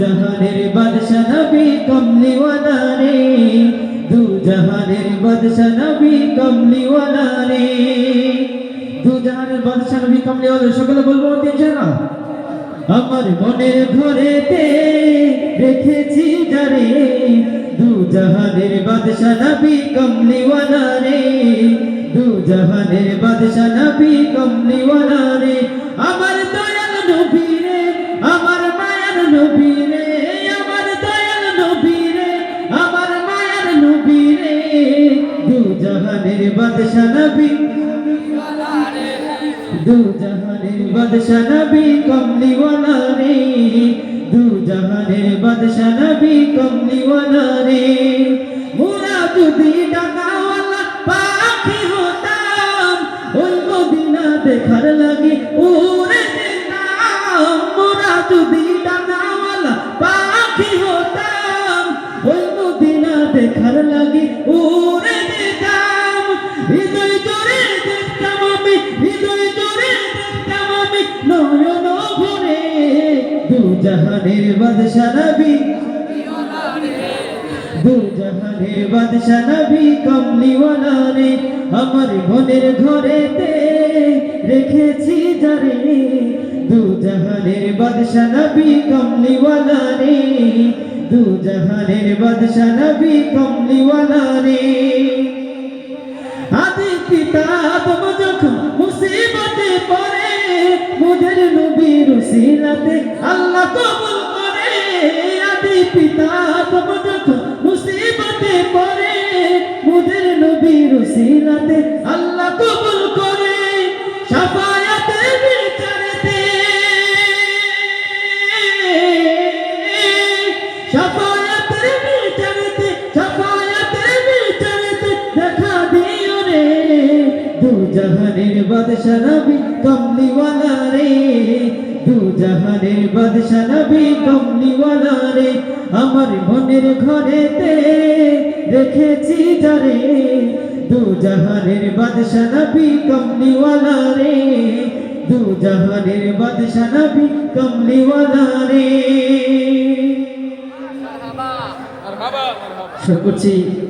জাহানের বাদশা নবী কমলিওয়ালা রে। দু জাহানের বাদশা নবী কমলিওয়ালা রে। দু জাহানের বাদশা নবী কমলিওয়ালা, সকলে বলব তিনজন না আমার মনের ঘরেতে রেখেছি যারে। দু জাহানের বাদশা নবী কমলিওয়ালা রে। দু জাহানের বাদশা নবী কমলিওয়ালা রে। আমার দয়াল নবী দু জাহানের বাদশা নবী। দু জাহানের বাদশা নবী কমলিওয়ালা রে। দু জাহানের বাদশা নবী কমলিওয়ালা রে। মোরা যদি ডাকাওয়ালা পাখি হতাম। ওই মদিনা দেখার লাগে উড়ে যেতাম মোরা যদি দেখার লাগে উড়ে যেতাম হৃদয় জোরে দেখতাম আমি, হৃদয় জোরে দেখতাম আমি, নয়ন ভরে দু জাহানের বাদশা নবী। দু জাহানের বাদশা নবী, কমলিওয়ালা রে, আমার মনের ঘরেতে রেখেছি যারে। দু জাহানের বাদশা নবী, কমলিওয়ালা রে দু জাহানের বাদশা নবী কমলিওয়ালা রে। আদি পিতা তব যখন মুসিবতে পড়ে, মুদের নবীর উসিলাতে আল্লাহ কবুল করে। আদি পিতা তব যখন মুসিবতে পড়ে, মুদের নবীর উসিলাতে আল্লাহ কবুল করে। জাহানের বাদশা নবী কমলিওয়ালা রে দু জাহানের বাদশা নবী কমলিওয়ালা রে আমার মনের ঘরেতে রেখেছি যারে দু জাহানের বাদশা নবী কমলিওয়ালা রে দু জাহানের বাদশা নবী কমলিওয়ালা রে। 食事